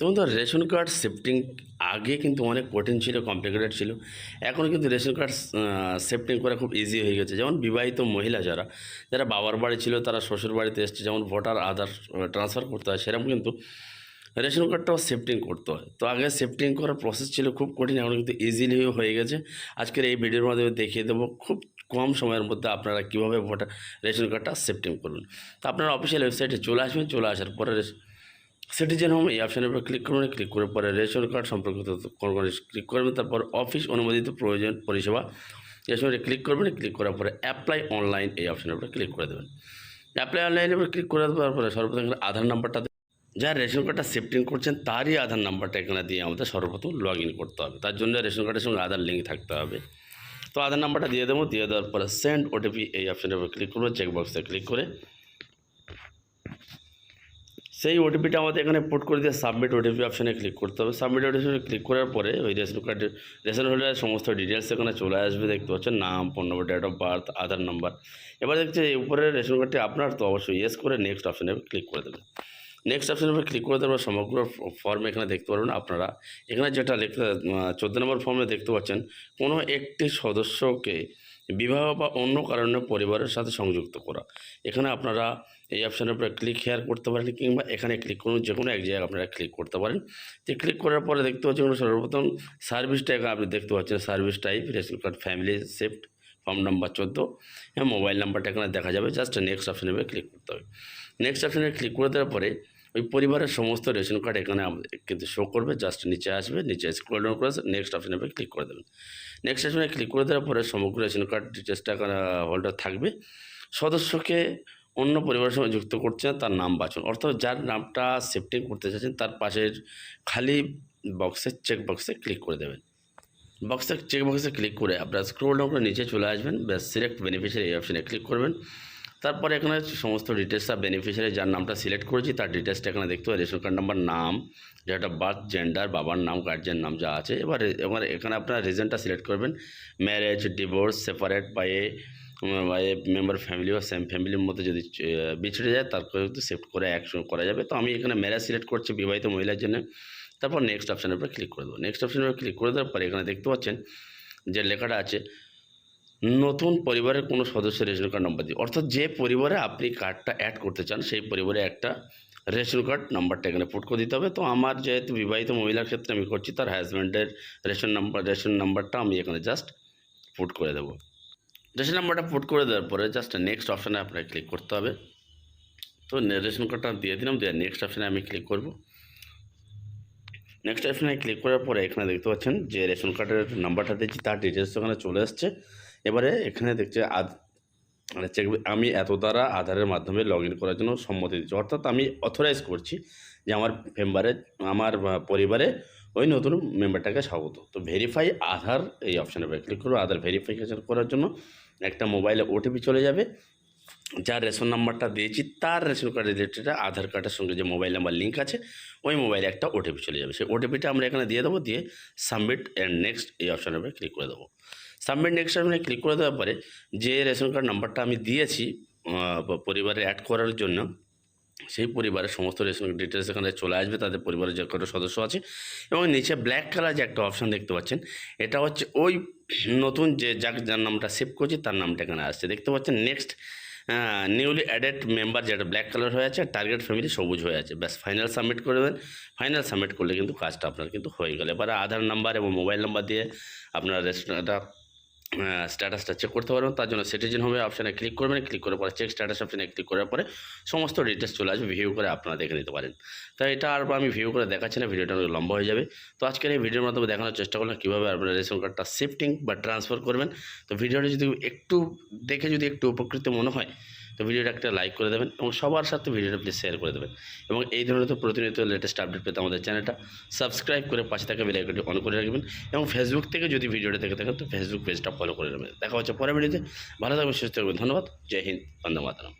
তো, ration card shifting আগে কিন্তু অনেক কঠিন ছিল কমপ্লিকেটেড ছিল। এখন কিন্তু রেশন কার্ড শিফটিং করা খুব ইজি হয়ে গেছে। যেমন বিবাহিত মহিলা যারা যারা বাবার বাড়ি ছিল, তারা শ্বশুর বাড়িতে এসছে, যেমন ভোটার আধার ট্রান্সফার করতে হয়, সেরকম কিন্তু রেশন কার্ডটাও শিফটিং করতে হয়। তো আগে শিফটিং করার প্রসেস ছিল খুব কঠিন, এখন কিন্তু ইজিলি হয়ে গেছে। আজকের এই ভিডিওর মাধ্যমে দেখিয়ে দেবো খুব কম সময়ের মধ্যে আপনারা কীভাবে ভোটার রেশন কার্ডটা শিফটিং করবেন তো আপনারা অফিসিয়াল ওয়েবসাইটে চলে আসবেন, চলে আসার পরে সিটিজেন হোম এই অপশানের উপর ক্লিক করবেন ক্লিক করার পরে রেশন কার্ড সম্পর্কিত ক্লিক করবেন। তারপর অফিস অনুমোদিত প্রয়োজন পরিষেবা। এই সময় ক্লিক করবেন। ক্লিক করার পরে অ্যাপ্লাই অনলাইন এই অপশানের উপরে ক্লিক করে দেবেন। অ্যাপ্লাই অনলাইনের উপর ক্লিক করে দেওয়ার পরে সর্বপ্রথম আধার নাম্বারটা যার রেশন কার্ডটা শিফটিং করছেন, তারই আধার নাম্বারটা এখানে দিয়ে আমাদের সর্বপ্রথম লগ ইন করতে হবে। তার জন্য রেশন কার্ডের সঙ্গে আধার লিঙ্ক থাকতে হবে। তো আধার নাম্বারটা দিয়ে দেবো। দিয়ে দেওয়ার পরে সেন্ড ওটিপি এই অপশানের উপর ক্লিক করব চেকবক্সে ক্লিক করে সেই ওটিপিটা আমাদের এখানে পুট করে দিয়ে সাবমিট ওটিপি অপশানে ক্লিক করতে হবে। সাবমিট ওটিপি ক্লিক করার পরে ওই রেশন কার্ডের রেশন হোল্ডারের সমস্ত ডিটেলস এখানে চলে আসবে, দেখতে পাচ্ছেন নাম phone number date of birth Aadhaar number এবার দেখছি এই উপরের রেশন কার্ডটি আপনার, তো অবশ্যই ইয়েস করে নেক্সট অপশানে ক্লিক করে দেবেন। নেক্সট অপশানের উপর ক্লিক করে দেওয়ার সমগ্র ফর্ম এখানে দেখতে পারবেন আপনারা। এখানে যেটা লিখতে চোদ্দ নম্বর ফর্মে দেখতে পাচ্ছেন, কোনো একটি সদস্যকে বিবাহ বা অন্য কারণে পরিবারের সাথে সংযুক্ত করা। এখানে আপনারা এই অপশানের উপরে ক্লিক হেয়ার করতে পারেন কিংবা এখানে ক্লিক করুন যে কোনো এক জায়গায় আপনারা ক্লিক করতে পারেন। তো ক্লিক করার পরে দেখতে পাচ্ছেন সর্বপ্রথম সার্ভিসটা এখানে আপনি দেখতে পাচ্ছেন service type ration card family shift form number চোদ্দ হ্যাঁ মোবাইল নাম্বারটা এখানে দেখা যাবে। জাস্ট নেক্সট অপশানে ক্লিক করতে হবে। নেক্সট অপশানে ক্লিক করে দেওয়ার পরে ওই পরিবারের সমস্ত রেশন কার্ড এখানে কিন্তু শো করবে। জাস্ট নিচে আসবে, নিচে স্ক্রল ডাউন করে নেক্সট অপশানে ক্লিক করে দেবেন। নেক্সট অপশানে ক্লিক করে দেওয়ার পরে সমগ্র রেশন কার্ড ডিটেলসটা এখানে হোল্ডার থাকবে। সদস্যকে অন্য পরিবারের সঙ্গে যুক্ত করছেন তার নাম বাছুন। অর্থাৎ যার নামটা শিফটিং করতে চাচ্ছেন তার পাশের খালি বক্সে চেক বক্সে ক্লিক করে দেবেন। বক্সে চেক বক্সে ক্লিক করে আপনার স্ক্রোল ডাউন করে নিচে চলে আসবেন, ব্যাস সিলেক্ট বেনিফিশিয়ারি এই অপশানে ক্লিক করবেন। তারপরে এখানে সমস্ত ডিটেলসটা বেনিফিশিয়ারি যার নামটা সিলেক্ট করেছি, তার ডিটেলসটা এখানে দেখতে পাই রেশন কার্ড নাম্বার নাম, যেটা বার্থ জেন্ডার বাবার নাম গার্জিয়ান নাম যা আছে। এবার এবার এখানে আপনার রিজনটা সিলেক্ট করবেন। Marriage divorce separate by a a member family বা সেম ফ্যামিলির মধ্যে যদি বিছড়ে যায় তারপরে কিন্তু সেফট করে একসঙ্গে করা যাবে। তো আমি এখানে ম্যারেজ সিলেক্ট করছি বিবাহিত মহিলার জন্য। তারপর নেক্সট অপশানের উপরে ক্লিক করে দেবো। নেক্সট অপশানের উপরে ক্লিক করে দেওয়ার পরে এখানে দেখতে পাচ্ছেন যে লেখাটা আছে, নতুন পরিবারের কোনো সদস্য রেশন কার্ড নম্বর দিয়ে। অর্থাৎ যে পরিবারে আপনি কার্ডটা অ্যাড করতে চান, সেই পরিবারে একটা রেশন কার্ড নাম্বারটা এখানে পুট করে দিতে হবে। তো আমার যেহেতু বিবাহিত মহিলার ক্ষেত্রে আমি করছি, তার হাজব্যান্ডের রেশন নাম্বার রেশন নাম্বারটা আমি এখানে জাস্ট পুট করে দেবো। রেশন নাম্বারটা পুট করে দেওয়ার পরে জাস্ট নেক্সট অপশানে আপনাকে ক্লিক করতে হবে। তো রেশন কার্ডটা দিয়ে দিলাম, দিয়ে নেক্সট অপশানে আমি ক্লিক করব। নেক্সট অপশানে ক্লিক করার পরে এখানে দেখতে পাচ্ছেন যে রেশন কার্ডের নাম্বারটা দিচ্ছি তার ডিটেলস ওখানে চলে আসছে। এবারে এখানে দেখছে মানে চেক আমি এত দ্বারা আধারের মাধ্যমে লগ ইন করার জন্য সম্মতি দিচ্ছি অর্থাৎ আমি অথরাইজ করছি যে আমার মেম্বারে আমার পরিবারে ওই নতুন মেম্বারটাকে স্বাগত। তো ভেরিফাই আধার এই অপশানে ক্লিক করব, আধার ভেরিফিকেশন করার জন্য। একটা মোবাইলে ওটিপি চলে যাবে। যার রেশন নাম্বারটা দিয়েছি, তার রেশন কার্ড রিলেটেড আধার কার্ডের সঙ্গে যে মোবাইল নাম্বার লিঙ্ক আছে, ওই মোবাইলে একটা ওটিপি চলে যাবে। সেই ওটিপিটা আমরা এখানে দিয়ে দেবো, দিয়ে সাবমিট অ্যান্ড নেক্সট এই অপশানের উপরে ক্লিক করে দেবো। সাবমিট নেক্সট অপশানে ক্লিক করে দেওয়ার পরে যে রেশন কার্ড নাম্বারটা আমি দিয়েছি পরিবারে অ্যাড করার জন্য সেই পরিবারের সমস্ত ডিটেলস এখানে চলে আসবে, তাদের পরিবারের যে কটা সদস্য আছে এবং নিচে ব্ল্যাক কালার যে একটা অপশান দেখতে পাচ্ছেন, এটা হচ্ছে ওই নতুন যে যাক যার নামটা সেভ করছি তার নামটা এখানে আসছে। দেখতে পাচ্ছেন নেক্সট নিউলি অ্যাডেড মেম্বার যেটা ব্ল্যাক কালার হয়ে আছে টার্গেট ফ্যামিলি সবুজ হয়ে আছে। ব্যাস ফাইনাল সাবমিট করে দেবেন ফাইনাল সাবমিট করলে কিন্তু কাজটা আপনার কিন্তু হয়ে গেল। এবারে আধার নাম্বার এবং মোবাইল নাম্বার দিয়ে আপনার রেস্টুরেন্টটা স্ট্যাটাসটা চেক করতে পারবেন। তার জন্য সিটিজেন হবে অপশানে ক্লিক করবেন। ক্লিক করার পরে চেক স্ট্যাটাস অপশানে ক্লিক করার পরে সমস্ত ডিটেলস চলে আসবে। ভিউ করে আপনারা দেখে নিতে পারেন। তাই এটা আর আমি ভিউ করে দেখাচ্ছি না, ভিডিওটা অনেক লম্বা হয়ে যাবে। তো আজকের এই ভিডিওর মাধ্যমে দেখানোর চেষ্টা করলাম কীভাবে আপনার রেশন কার্ডটা শিফটিং বা ট্রান্সফার করবেন। তো ভিডিওটা যদি একটু দেখে যদি একটু উপকৃত মনে হয় তো ভিডিওটা একটা লাইক করে দেবেন এবং সবার সাথে ভিডিওটা প্লিজ শেয়ার করে দেবেন। এবং এই ধরনের তো প্রতিনিয়ত লেটেস্ট আপডেট পেতে আমাদের চ্যানেলটা সাবস্ক্রাইব করে পাশে থাকা বেলাইকনটি অন করে রাখবেন এবং ফেসবুক থেকে যদি ভিডিওটা দেখে থাকেন তো ফেসবুক পেজটা ফলো করে নেবেন। দেখা হচ্ছে পরে ভিডিওতে ভালো থাকবেন, সুস্থ থাকবেন। ধন্যবাদ। জয় হিন্দ। বন্দে মাতরম।